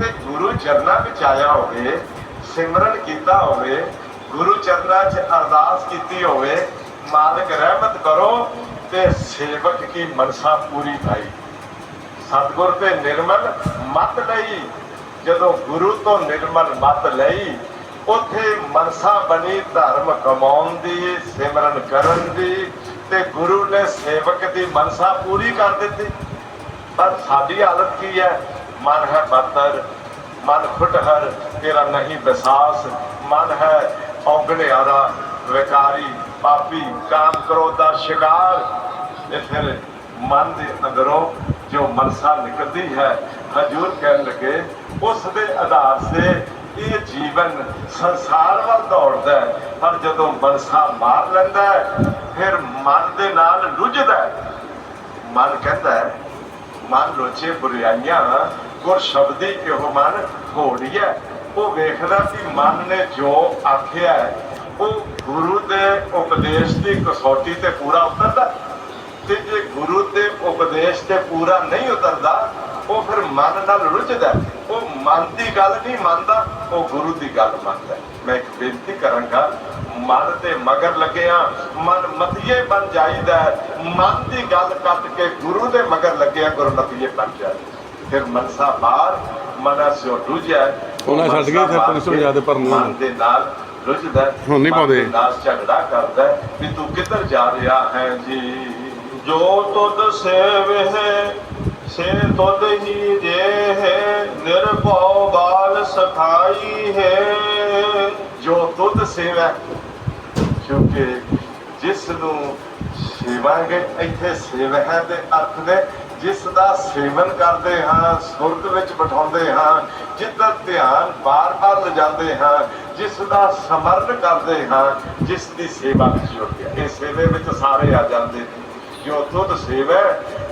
ਕਿਤੇ ਗੁਰੂ ਚਰਨਾਂ ਵਿੱਚ ਆਇਆ ਹੋਵੇ, ਸਿਮਰਨ ਕੀਤਾ ਹੋਵੇ, ਗੁਰੂ ਚਰਨਾਂ 'ਚ ਅਰਦਾਸ ਕੀਤੀ ਹੋਵੇ, ਮਾਲਕ ਰਹਿਮਤ ਕਰੋ ਤੇ ਸੇਵਕ ਕੀ ਮਨਸਾ ਪੂਰੀ ਭਾਈ ਸਤਿਗੁਰ ਤੇ ਨਿਰਮਲ ਮਤ ਲਈ, ਜਦੋਂ ਗੁਰੂ ਤੋਂ ਨਿਰਮਲ ਮਤ ਲਈ, ਉਥੇ ਮਨਸਾ ਬਣੀ ਧਰਮ ਕਮਾਉਣ ਦੀ, ਸਿਮਰਨ ਕਰਨ ਦੀ ਤੇ ਗੁਰੂ ਨੇ ਸੇਵਕ ਦੀ ਮਨਸਾ ਪੂਰੀ ਕਰ ਦਿੱਤੀ। ਪਰ ਸਾਡੀ ਹਾਲਤ ਕੀ ਹੈ? ਮਨ ਹੈ ਬਤਰ, ਮਨ ਖੁਟਹਰ, ਤੇਰਾ ਨਹੀਂ ਬਸਾਸ। ਮਨ ਹੈ ਔਗਣਿਆਰਾ, ਵਿਕਾਰੀ, ਪਾਪੀ, ਕਾਮ ਕ੍ਰੋਧ ਦਾ ਸ਼ਿਕਾਰ। ਇਹ ਫਿਰ ਮਨ ਦੇ ਅੰਦਰੋਂ ਜੋ ਮਨਸਾ ਨਿਕਲਦੀ ਹੈ, ਹਜੂਰ ਕਹਿਣ ਲੱਗੇ, ਉਸ ਦੇ ਆਧਾਰ ਤੇ ਇਹ ਜੀਵਨ ਸੰਸਾਰ ਵੱਲ ਦੌੜਦਾ ਹੈ। ਪਰ ਜਦੋਂ ਮਨਸਾ ਮਾਰ ਲੈਂਦਾ ਹੈ, ਫਿਰ ਮਨ ਦੇ ਨਾਲ ਰੁੱਝਦਾ ਹੈ। ਮਨ ਕਹਿੰਦਾ ਹੈ, ਮਨ ਰੋਚੇ ਬੁਰਾਈਆਂ ਗੁਰ ਸ਼ਬਦੀ ਇਹੋ ਮਨ ਹੋੜੀਐ ਉਹ ਵੇਖਦਾ ਕਿ ਮਨ ਨੇ ਜੋ ਆਖਿਆ ਉਹ ਗੁਰੂ ਦੇ ਉਪਦੇਸ਼ ਦੀ ਕਸੌਟੀ ਤੇ ਪੂਰਾ ਉਤਰਦਾ। ਤੇ ਜੇ ਗੁਰੂ ਦੇ ਉਪਦੇਸ਼ ਤੇ ਪੂਰਾ ਨਹੀਂ ਉਤਰਦਾ, ਉਹ ਫਿਰ ਮਨ ਨਾਲ ਰੁੱਝਦਾ ਉਹ ਮਨ ਦੀ ਗੱਲ ਨਹੀਂ ਮੰਨਦਾ, ਉਹ ਗੁਰੂ ਦੀ ਗੱਲ ਮੰਨਦਾ ਮੈਂ ਇੱਕ ਬੇਨਤੀ ਕਰਾਂਗਾ, ਮਨ ਤੇ ਮਗਰ ਲੱਗਿਆ ਮਨ ਮਤੀਏ ਬਣ ਜਾਈਦਾ ਮਨ ਦੀ ਗੱਲ ਕੱਟ ਕੇ ਗੁਰੂ ਦੇ ਮਗਰ ਲੱਗਿਆ ਗੁਰਮਤੀਏ ਬਣ ਜਾਏ। ਫਿਰ ਮਨਸਾ ਬਾਹਰ ਮਨਾ ਸਿਓ ਰੁਝਿਆ ਉਹਨਾਂ ਛੱਡ ਗਏ ਫਿਰ ਪੁਲਿਸ ਨੂੰ ਯਾਦ ਪਰ ਨੂੰ। ਮਨ ਦੇ ਨਾਲ ਰੁਝਦਾ। ਹੁਣ ਨਹੀਂ ਪਾਉਂਦੇ। ਦੇ ਨਾਲ ਝਗੜਾ ਕਰਦਾ ਵੀ ਤੂੰ ਕਿੱਧਰ ਜਾ ਰਿਹਾ ਹੈ ਜੀ ਜੋ ਤੁਧ ਸੇਵ ਹੈ ਸੇ ਤੁਧ ਹੀ ਦੇ ਹੈ ਨਿਰਭਉ ਬਾਲ ਸਖਾਈ ਹੈ ਜੋ ਤੁਧ ਸੇਵੈ ਕਿਉਂਕਿ ਜਿਸ ਨੂੰ ਸੇਵਾਂਗੇ ਇੱਥੇ ਸੇਵ ਹੈ ਦੇ ਅਰਥ ਨੇ ਜਿਸ ਦਾ ਸੇਵਨ ਕਰਦੇ ਹਾਂ, ਸੁਰਗ ਵਿੱਚ ਬਿਠਾਉਂਦੇ ਹਾਂ ਜਿੱਦਾਂ ਧਿਆਨ ਬਾਰ-ਬਾਰ ਲਿਜਾਂਦੇ ਹਾਂ, ਜਿਸ ਦਾ ਸਮਰਨ ਕਰਦੇ ਹਾਂ, ਜਿਸ ਦੀ ਸੇਵਾ ਵਿੱਚ ਜੁੜ ਇਹ ਸੇਵੇ ਵਿੱਚ ਸਾਰੇ ਆ ਜਾਂਦੇ ਨੇ। ਜੋ ਤੁਧ ਸੇਵੈ,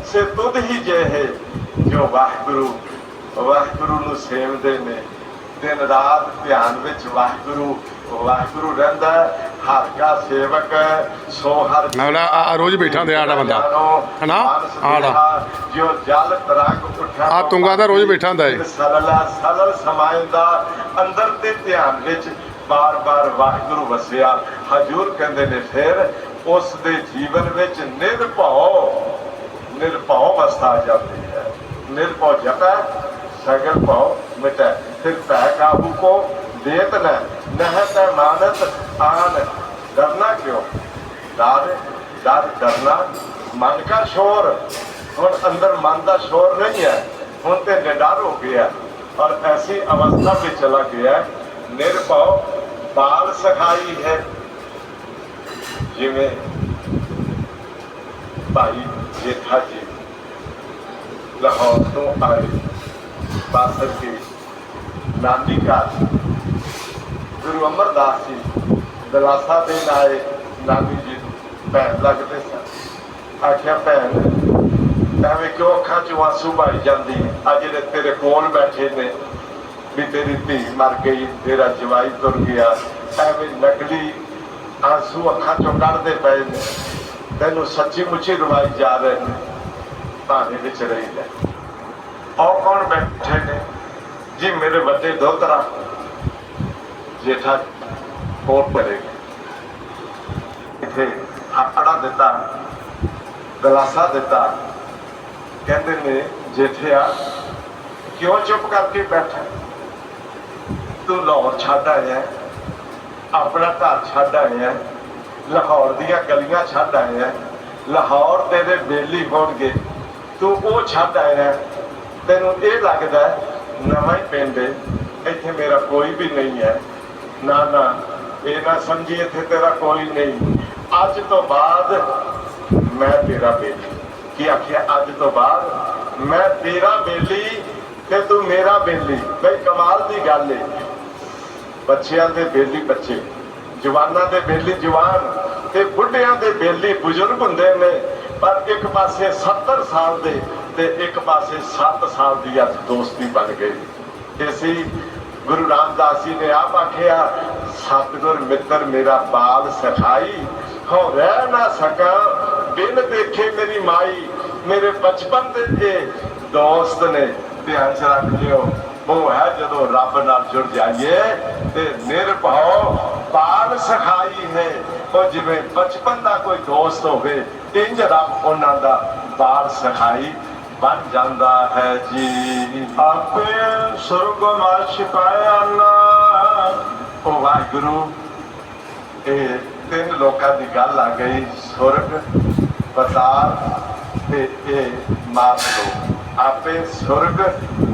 ਸੇ ਤੁਧ ਹੀ ਜੇ ਜੋ ਵਾਹਿਗੁਰੂ ਵਾਹਿਗੁਰੂ ਨੂੰ ਸੇਵਦੇ ਨੇ। ਦਿਨ ਰਾਤ ਧਿਆਨ ਵਿੱਚ ਵਾਹਿਗੁਰੂ ਵਾਹਿਗੁਰੂ ਰਹਿੰਦਾ ਹਰ ਕਾ ਸੇਵਕ ਸੋ ਹਰ ਨਾਲ ਆ- ਰੋਜ਼ ਬੈਠਾ ਹੁੰਦਾ ਆੜਾ ਬੰਦਾ। ਹਨਾ? ਆੜਾ। ਜੋ ਜਲ ਤਰੰਗ ਉੱਠਾ ਆ ਤੁੰਗਾ ਦਾ ਰੋਜ਼ ਬੈਠਾ ਹੁੰਦਾ ਏ। ਸਲਲਾ ਸਲਲ ਸਮਾਇੰਦਾ ਅੰਦਰ ਤੇ ਧਿਆਨ ਵਿੱਚ ਬਾਰ-ਬਾਰ ਵਾਹਿਗੁਰੂ ਵਸਿਆ ਹਜੂਰ ਕਹਿੰਦੇ ਨੇ ਫਿਰ ਉਸ ਦੇ ਜੀਵਨ ਵਿੱਚ ਨਿਰਭਉ ਨਿਰਭਉ ਅਵਸਥਾ ਜਾਂਦੀ ਹੈ ਨਿਰਭਉ ਜਪੈ ਸਗਲ ਭਉ ਮਿਟੈ ਫਿਰ ਭੈ ਕਾਬੂ ਕੋ ਦੇਤ ਨ ਨਹਿ ਤੈ ਮਾਨਤ ਆਨ ਡਰਨਾ ਕਿਉਂ? ਡਰ ਡਰ ਡਰਨਾ, ਮਨ ਦਾ ਸ਼ੋਰ। ਹੁਣ ਅੰਦਰ ਮਨ ਦਾ ਸ਼ੋਰ ਨਹੀਂ ਹੈ, ਹੁਣ ਤੇ ਨਿਡਰ ਹੋ ਗਿਆ। ਔਰ ਐਸੀ ਅਵਸਥਾ ਵਿੱਚ ਚਲਾ ਗਿਆ, ਨਿਰਭਉ ਬਾਲ ਸਖਾਈ ਹੈ। ਜਿਵੇਂ ਭਾਈ ਜੇਠਾ ਜੀ ਲਾਹੌਰ ਤੋਂ ਆਏ ਬਾਸਰ ਕੇ ਨਾਨੀ ਘਰ। ਗੁਰੂ ਅਮਰਦਾਸ ਜੀ ਦਲਾਸਾ ਦੇਣ ਆਏ ਨਾਨੀ ਜੀ ਨੂੰ, ਭੈਣ ਲੱਗਦੇ ਸਨ ਆਖਿਆ, ਭੈਣ, ਐਵੇਂ ਕਿਉਂ ਅੱਖਾਂ ਚੋਂ ਆਂਸੂ ਭਰੀ ਜਾਂਦੀ ਆ ਜਿਹੜੇ ਤੇਰੇ ਕੋਲ ਬੈਠੇ ਨੇ। ਵੀ ਤੇਰੀ ਧੀ ਮਰ ਗਈ, ਤੇਰਾ ਜਵਾਈ ਤੁਰ ਗਿਆ। ਐਵੇਂ ਨਕਲੀ ਆਂਸੂ ਅੱਖਾਂ ਚੋਂ ਕੱਢਦੇ ਪਏ ਨੇ। ਤੈਨੂੰ ਸੱਚੀ ਮੁੱਚੀ ਰਵਾਈ ਜਾ ਰਹੇ ਨੇ। ਭਾਣੇ ਵਿੱਚ ਰਹੀ ਲੈ। ਔਰ ਕੌਣ ਬੈਠੇ ਨੇ? ਜੀ ਮੇਰੇ ਵੱਡੇ ਦੋਤਰਾ। ਜੇਠਾ ਹੋਰ ਕਰੇਗਾ ਇੱਥੇ ਹੱਪੜਾ ਦਿੱਤਾ ਗਲਾਸਾ ਦਿੱਤਾ। ਕਹਿੰਦੇ ਨੇ ਜੇਠਿਆ ਕਿਉਂ ਚੁੱਪ ਕਰਕੇ ਬੈਠਾ? ਤੂੰ ਲਾਹੌਰ ਛੱਡ ਆਇਆ ਆਪਣਾ ਘਰ ਛੱਡ ਆਇਆ ਹੈ, ਲਾਹੌਰ ਦੀਆਂ ਗਲੀਆਂ ਛੱਡ ਆਇਆ ਹੈ, ਲਾਹੌਰ ਤੇਰੇ ਬੇਲੀ ਹੋਣਗੇ ਤੂੰ ਉਹ ਛੱਡ ਆਇਆ ਤੈਨੂੰ ਇਹ ਲੱਗਦਾ ਨਵਾਂ ਹੀ ਪਿੰਡ ਇੱਥੇ ਮੇਰਾ ਕੋਈ ਵੀ ਨਹੀਂ ਹੈ। ਨਾ ਨਾ। ਇਹ ਨਾ ਸਮਝੀ ਇੱਥੇ ਤੇਰਾ ਕੋਈ ਨਹੀਂ। ਅੱਜ ਤੋਂ ਬਾਅਦ ਮੈਂ ਤੇਰਾ ਬੇਲੀ। ਕੀ ਆਖਿਆ? ਅੱਜ ਤੋਂ ਬਾਅਦ ਮੈਂ ਤੇਰਾ ਬੇਲੀ ਤੇ ਤੂੰ ਮੇਰਾ ਬੇਲੀ। ਬਈ ਕਮਾਲ ਦੀ ਗੱਲ ਏ। ਬੱਚਿਆਂ ਦੇ ਬੇਲੀ ਬੱਚੇ, ਜਵਾਨਾਂ ਦੇ ਬੇਲੀ ਜਵਾਨ ਤੇ ਬੁੱਢਿਆਂ ਦੇ ਬੇਲੀ ਬਜ਼ੁਰਗ ਹੁੰਦੇ ਨੇ। ਪਰ ਇੱਕ ਪਾਸੇ 70 ਸਾਲ ਦੇ ਤੇ ਇੱਕ ਪਾਸੇ 7 ਸਾਲ ਦੀ ਅੱਜ ਦੋਸਤੀ ਬਣ ਗਈ। ਇਸੇ ਗੁਰੂ ਰਾਮਦਾਸ ਜੀ ਨੇ ਆਪ ਆਖਿਆ ਸਤਿਗੁਰ ਮਿੱਤਰ ਮੇਰਾ ਬਾਲ ਸਖਾਈ। ਹੋ ਰਹਿ ਨਾ ਸਕਾਂ, ਬਿਨ ਦੇਖੇ ਮੇਰੀ ਮਾਈ। ਮੇਰੇ ਬਚਪਨ ਦੇ ਦੋਸਤ ਨੇ ਧਿਆਨ ਚ ਰੱਖ ਲਿਓ। ਉਹ ਹੈ ਜਦੋਂ ਰੱਬ ਨਾਲ ਜੁੜ ਜਾਈਏ ਤੇ ਨਿਰਭਉ ਬਾਲ ਸਖਾਈ ਹੈ। ਉਹ ਜਿਵੇਂ ਬਚਪਨ ਦਾ ਕੋਈ ਦੋਸਤ ਹੋਵੇ, ਇੰਜ ਰੱਬ ਉਹਨਾਂ ਦਾ ਬਾਲ ਸਖਾਈ ਬਣ ਜਾਂਦਾ ਹੈ ਜੀ। ਆਪੇ ਸੁਰਗ ਮਾਛ ਪਾਇਆ ਅੱਲਾ ਉਹ ਵਾਹਿਗੁਰੂ, ਇਹ ਤਿੰਨ ਲੋਕਾਂ ਦੀ ਗੱਲ ਆ ਗਈ, ਸੁਰਗ ਪਤਾਲ ਤੇ ਇਹ ਮਾਤ ਲੋਕ। ਆਪੇ ਸੁਰਗ,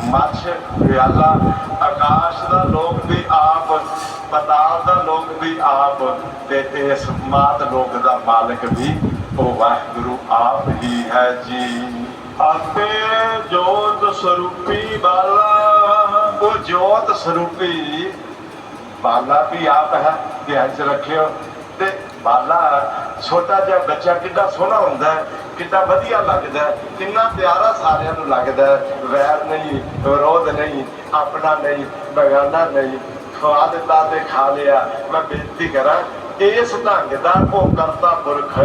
ਮੱਛ ਵਿਆਲਾ ਆਕਾਸ਼ ਦਾ ਲੋਕ ਵੀ ਆਪ ਪਤਾਲ ਦਾ ਲੋਕ ਵੀ ਆਪ ਤੇ ਇਸ ਮਾਤ ਲੋਕ ਦਾ ਮਾਲਕ ਵੀ ਉਹ ਵਾਹਿਗੁਰੂ ਆਪ ਹੀ ਹੈ ਜੀ। ਆਪੇ ਜੋਤ ਸਰੂਪੀ ਬਾਲਾ, ਉਹ ਜੋਤ ਸਰੂਪੀ ਬਾਲਾ ਵੀ ਆਪ ਹੈ, ਧਿਆਨ ਚ ਰੱਖਿਓ। ਤੇ ਬਾਲਾ, ਛੋਟਾ ਜਿਹਾ ਬੱਚਾ ਕਿੰਨਾ ਸੋਹਣਾ ਹੁੰਦਾ ਹੈ ਕਿੰਨਾ ਵਧੀਆ ਲੱਗਦਾ ਕਿੰਨਾ ਪਿਆਰਾ ਸਾਰਿਆਂ ਨੂੰ ਲੱਗਦਾ ਵੈਰ ਨਹੀਂ, ਵਿਰੋਧ ਨਹੀਂ, ਆਪਣਾ ਨਹੀਂ, ਬਗਾਨਾ ਨਹੀਂ, ਖਵਾ ਦਿੱਤਾ ਤੇ ਖਾ ਲਿਆ। ਮੈਂ ਬੇਨਤੀ ਕਰਾਂ, ਇਸ ਢੰਗ ਦਾ ਉਹ ਕਰਤਾ ਪੁਰਖ,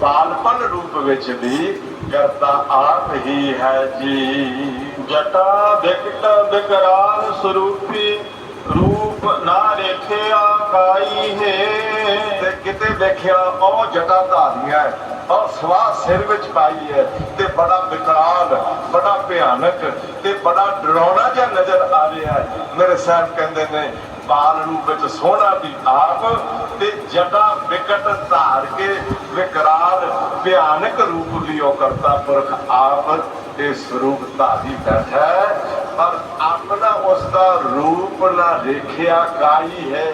ਬਾਲਪਨ ਰੂਪ ਵਿੱਚ ਵੀ ਕਰਤਾ ਆਪ ਹੀ ਹੈ ਜੀ। ਜਟਾ ਵਿਕਟ ਵਿਕਰਾਲ ਸਰੂਪੀ ਨਾ ਰੇਖਿਆ ਕਾਈ ਹੈ। ਤੇ ਕਿਤੇ ਵੇਖਿਆ ਉਹ ਜਟਾ ਧਾਰੀਆਂ ਉਹ ਸਵਾ ਸਿਰ ਵਿੱਚ ਪਾਈ ਹੈ। ਤੇ ਬੜਾ ਵਿਕਰਾਲ, ਬੜਾ ਭਿਆਨਕ ਤੇ ਬੜਾ ਡਰਾਉਣਾ ਜਿਹਾ ਨਜ਼ਰ ਆ ਰਿਹਾ ਹੈ। ਮੇਰੇ ਸਾਹਿਬ ਕਹਿੰਦੇ ਨੇ, ਬਾਲ ਰੂਪ ਵਿੱਚ ਸੋਹਣਾ ਦੀ ਆਪ ਤੇ ਜਟਾ ਵਿਕਟ ਧਾਰ ਕੇ ਵਿਕਰਾਲ, ਭਿਆਨਕ ਰੂਪ ਵੀ ਉਹ ਕਰਤਾ ਪੁਰਖ ਆਪ ਇਹ ਸਰੂਪ ਧਾਰੀ ਬੈਠਾ ਹੈ। ਪਰ ਉਸ ਦਾ ਰੂਪ ਨਾ ਰੇਖਿਆ ਕਾਈ ਹੈ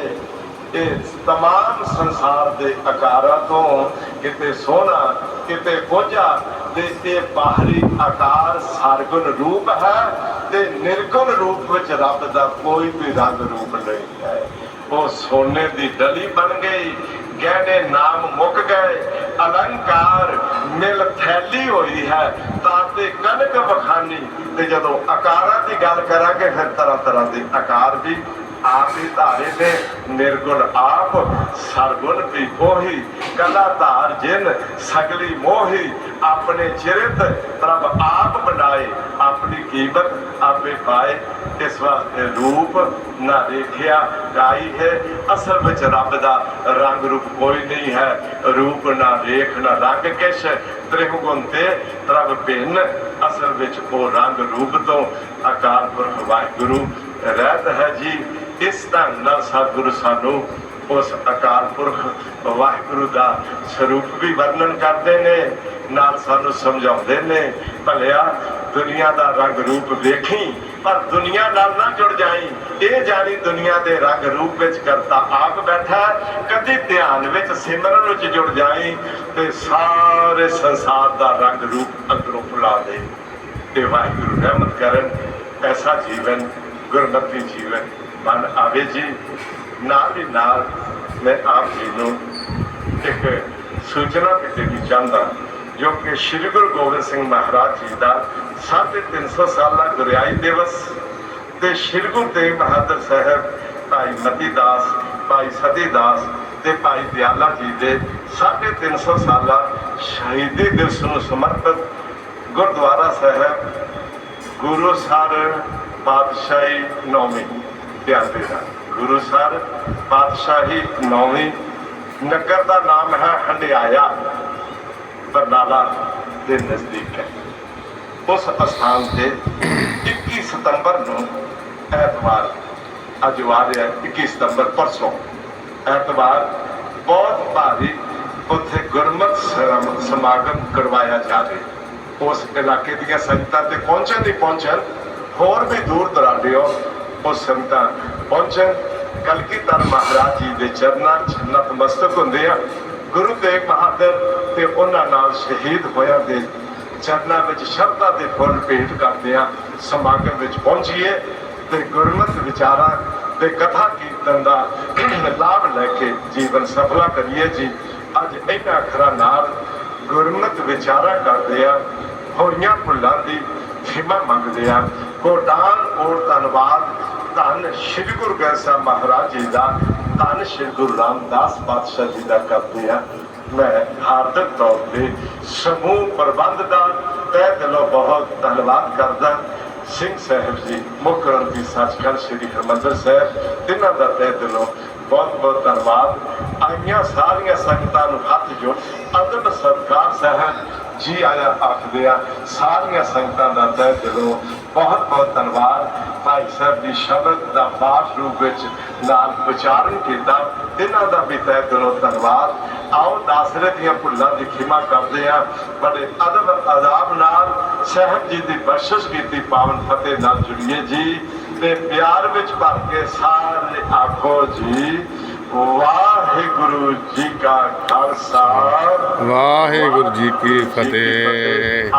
ਇਹ तमाम ਸੰਸਾਰ ਦੇ ਆਕਾਰਾਂ ਤੋਂ ਕਿਤੇ ਸੋਹਣਾ ਕਿਤੇ ਕੋਝਾ ਤੇ ਇਹ ਬਾਹਰੀ ਆਕਾਰ ਸਰਗੁਣ ਰੂਪ ਹੈ ਤੇ ਨਿਰਗੁਣ ਰੂਪ ਵਿੱਚ ਰੱਬ ਦਾ ਕੋਈ ਵੀ ਰੰਗ ਰੂਪ ਨਹੀਂ ਹੈ ਉਹ ਸੋਨੇ ਦੀ ਡਲੀ ਬਣ ਗਈ ਗਹਿਣੇ ਨਾਮ ਮੁੱਕ ਗਏ। ਅਲੰਕਾਰ ਮਿਲ ਥੈਲੀ ਹੋਈ ਹੈ। ਤਾਂ ਤੇ ਕਨਕ ਵਖਾਨੀ। ਤੇ ਜਦੋਂ ਆਕਾਰਾਂ ਦੀ ਗੱਲ ਕਰਾਂਗੇ, ਫਿਰ ਤਰ੍ਹਾਂ ਤਰ੍ਹਾਂ ਦੇ ਆਕਾਰ ਵੀ ਆਪ ਹੀ ਧਾਰੇ ਨੇ ਨਿਰਗੁਣ ਆਪ ਸਰਗੁਣ ਵੀ ਉਹੀ ਕਲਾ ਧਾਰ ਜਿਨ ਸਗਲੀ ਮੋਹੀ ਆਪਣੇ ਚਿਰਤ ਪ੍ਰਭ ਆਪ ਬਣਾਏ, ਆਪਣੀ ਕੀਮਤ ਆਪੇ ਪਾਏ, ਇਸ ਵਾਸਤੇ ਰੂਪ ਨਾ ਦੇਖਿਆ ਗਾਈ ਹੈ? ਅਸਲ ਵਿੱਚ ਰੱਬ ਦਾ ਰੰਗ ਰੂਪ ਕੋਈ ਨਹੀਂ ਹੈ। ਰੂਪ ਨਾ ਰੇਖ ਨਾ ਰੰਗ ਕਿਛ। ਤ੍ਰਿਗੁਣ ਤੇ ਪ੍ਰਭ ਭਿੰਨ, ਅਸਲ ਵਿੱਚ ਉਹ ਰੰਗ ਰੂਪ ਤੋਂ ਅਕਾਲ ਪੁਰਖ ਵਾਹਿਗੁਰੂ ਰਹਿਤ ਹੈ ਜੀ। ਇਸ ਢੰਗ ਨਾਲ ਸਤਿਗੁਰੂ ਸਾਨੂੰ ਉਸ ਅਕਾਲ ਪੁਰਖ ਵਾਹਿਗੁਰੂ ਦਾ ਸਰੂਪ ਵੀ ਵਰਣਨ ਕਰਦੇ ਨੇ, ਨਾਲ ਸਾਨੂੰ ਸਮਝਾਉਂਦੇ ਨੇ, ਭਲਿਆ ਦੁਨੀਆ ਦਾ ਰੰਗ ਰੂਪ ਵੇਖੀ, ਪਰ ਦੁਨੀਆ ਨਾਲ ਨਾ ਜੁੜ ਜਾਈ ਇਹ ਜਾਣੀ ਦੁਨੀਆ ਦੇ ਰੰਗ ਰੂਪ ਵਿੱਚ ਕਰਤਾ ਆਪ ਬੈਠਾ ਹੈ। ਕਦੀ ਧਿਆਨ ਵਿੱਚ ਸਿਮਰਨ ਵਿੱਚ ਜੁੜ ਜਾਈ ਤੇ ਸਾਰੇ ਸੰਸਾਰ ਦਾ ਰੰਗ ਰੂਪ ਅੰਦਰੋਂ ਭੁਲਾ ਦੇ ਤੇ ਵਾਹਿਗੁਰੂ ਰਹਿਮਤ ਕਰਨ, ਐਸਾ ਜੀਵਨ, ਗੁਰਮਤਿ ਜੀਵਨ, ਮਨ ਆਵੇ ਜੀ ਨਾਲ ਹੀ ਨਾਲ ਮੈਂ ਆਪ ਜੀ ਨੂੰ ਇੱਕ ਸੂਚਨਾ ਵੀ ਦੇਣੀ ਚਾਹੁੰਦਾ ਜੋ ਕਿ ਸ੍ਰੀ ਗੁਰੂ ਗੋਬਿੰਦ ਸਿੰਘ ਮਹਾਰਾਜ ਜੀ ਦਾ 350 ਸਾਲਾ ਗੁਰਿਆਈ ਦਿਵਸ ਤੇ ਸ੍ਰੀ ਗੁਰੂ ਤੇਗ ਬਹਾਦਰ ਸਾਹਿਬ ਭਾਈ ਮਤੀ ਦਾਸ, ਭਾਈ ਸਤੀ ਦਾਸ ਤੇ ਭਾਈ ਦਿਆਲਾ ਜੀ ਦੇ 350 ਸਾਲਾ ਸ਼ਹੀਦੀ ਦਿਵਸ ਨੂੰ ਸਮਰਪਿਤ ਗੁਰਦੁਆਰਾ ਸਾਹਿਬ ਗੁਰੂ ਸਰ ਪਾਤਸ਼ਾਹੀ ਨੌਮੀ ਧਿਆਨ ਦੇਣਾ ਗੁਰੂ ਸਰ ਪਾਤਸ਼ਾਹੀ ਨੌਵੀਂ, ਨਗਰ ਦਾ ਨਾਮ ਹੈ ਹੰਡਿਆਇਆ, ਬਰਨਾਲਾ ਦੇ ਨਜ਼ਦੀਕ ਹੈ। ਉਸ ਅਸਥਾਨ ਤੇ 21 ਸਤੰਬਰ ਨੂੰ ਐਤਵਾਰ ਅੱਜ ਆ ਰਿਹਾ ਹੈ 21 ਸਤੰਬਰ ਪਰਸੋਂ। ਐਤਵਾਰ ਬਹੁਤ ਭਾਰੀ ਉੱਥੇ ਗੁਰਮਤ ਸਮਾਗਮ ਕਰਵਾਇਆ ਜਾਵੇ। ਉਸ ਇਲਾਕੇ ਦੀਆਂ ਸੰਗਤਾਂ ਤੇ ਪਹੁੰਚਣ ਦੀ ਪਹੁੰਚਣ ਹੋਰ ਵੀ ਦੂਰ ਦਰਾਡਿਓ ਉਹ ਸੰਗਤਾਂ ਪਹੁੰਚਣ। ਕਲਗੀਧਰ ਮਹਾਰਾਜ ਜੀ ਦੇ ਚਰਨਾਂ 'ਚ ਨਤਮਸਤਕ ਹੁੰਦੇ ਆ। ਗੁਰੂ ਤੇਗ ਬਹਾਦਰ ਤੇ ਉਹਨਾਂ ਨਾਲ ਸ਼ਹੀਦ ਹੋਇਆ ਦੇ ਚਰਨਾਂ ਵਿੱਚ ਸ਼ਰਧਾ ਦੇ ਫੁੱਲ ਭੇਟ ਕਰਦੇ ਆ। ਸਮਾਗਮ ਵਿੱਚ ਪਹੁੰਚੀਏ ਤੇ ਗੁਰਮਤ ਵਿਚਾਰਾਂ ਤੇ ਕਥਾ ਕੀਰਤਨ ਦਾ ਲਾਭ ਲੈ ਕੇ ਜੀਵਨ ਸਫਲਾ ਕਰੀਏ ਜੀ। ਅੱਜ ਇਹਨਾਂ ਅੱਖਰਾਂ ਨਾਲ ਗੁਰਮਤ ਵਿਚਾਰਾ ਕਰਦੇ ਆ। ਹੋਈਆਂ ਭੁੱਲਾਂ ਦੀ ਖਿਮਾ ਮੰਗਦੇ ਆ। ਕੋਟਾਨ ਔਰ ਧੰਨਵਾਦ। ਧੰਨ ਸ਼੍ਰੀ ਗੁਰੂ ਗ੍ਰੰਥ ਸਾਹਿਬ ਮਹਾਰਾਜ ਜੀ ਦਾ ਧੰਨ ਸ਼੍ਰੀ ਗੁਰੂ ਰਾਮਦਾਸ ਪਾਤਸ਼ਾਹ ਜੀ ਦਾ ਕਰਦੇ ਆ। ਮੈਂ ਹਾਰਦਿਕ ਤੌਰ ਤੇ ਸਮੂਹ ਪ੍ਰਬੰਧ ਦਾ ਤਹਿ ਦਿਲੋਂ ਬਹੁਤ ਧੰਨਵਾਦ ਕਰਦਾ। ਸਿੰਘ ਸਾਹਿਬ ਜੀ, ਮੁੱਖ ਗ੍ਰੰਥੀ ਸੱਚਖੰਡ ਸ੍ਰੀ ਹਰਿਮੰਦਰ ਸਾਹਿਬ, ਤਿੰਨਾਂ ਦਾ ਤਹਿ ਦਿਲੋਂ ਬਹੁਤ ਬਹੁਤ ਧੰਨਵਾਦ। ਆਈਆਂ ਸਾਰੀਆਂ ਸੰਗਤਾਂ ਨੂੰ ਹੱਥ ਜੋੜ ਅਦਬ ਸਤਿਕਾਰ ਸਾਹਿਬ ਜੀ ਆਇਆ ਆਖਦੇ ਆ, ਸਾਰੀਆਂ ਸੰਗਤਾਂ ਦਾ ਤਹਿ ਦਿਲੋਂ ਬਹੁਤ ਬਹੁਤ ਧੰਨਵਾਦ। ਭਾਈ ਸਾਹਿਬ ਦੀ ਸ਼ਬਦ ਦਾ ਪਾਠ ਰੂਪ ਵਿੱਚ ਨਾਲ ਵਿਚਾਰਨ ਕੀਤਾ। ਇਹਨਾਂ ਦਾ ਵੀ ਤਹਿ ਦਿਲੋਂ ਧੰਨਵਾਦ। ਆਓ ਦਾਸਰੇ ਦੀਆਂ ਭੁੱਲਾਂ ਦੀ ਖਿਮਾ ਕਰਦੇ ਆ ਬੜੇ ਅਦਬ ਅਜ਼ਾਬ ਨਾਲ ਸਾਹਿਬ ਜੀ ਦੀ ਬਖਸ਼ਿਸ਼ ਕੀਤੀ ਪਾਵਨ ਫਤਿਹ ਨਾਲ ਜੁੜੀਏ ਜੀ। ਤੇ ਪਿਆਰ ਵਿੱਚ ਭਰ ਕੇ ਸਾਰੇ ਆਖੋ ਜੀ ਵਾਹਿਗੁਰੂ ਜੀ ਕਾ ਖਾਲਸਾ। ਵਾਹਿਗੁਰੂ ਜੀ ਕੀ ਫਤਿਹ।